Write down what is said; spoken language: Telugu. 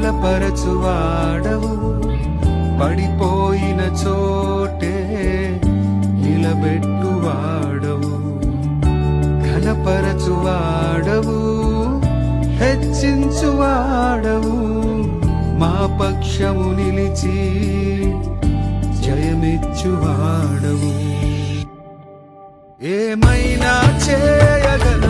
బలపరచువాడవు. పడిపోయిన చోటే నిలబెట్టువాడవు. ఘనపరచువాడవు హెచ్చించువాడవు. మా పక్షము నిలిచి జయమిచ్చువాడవు. ఏమైనా చేయగల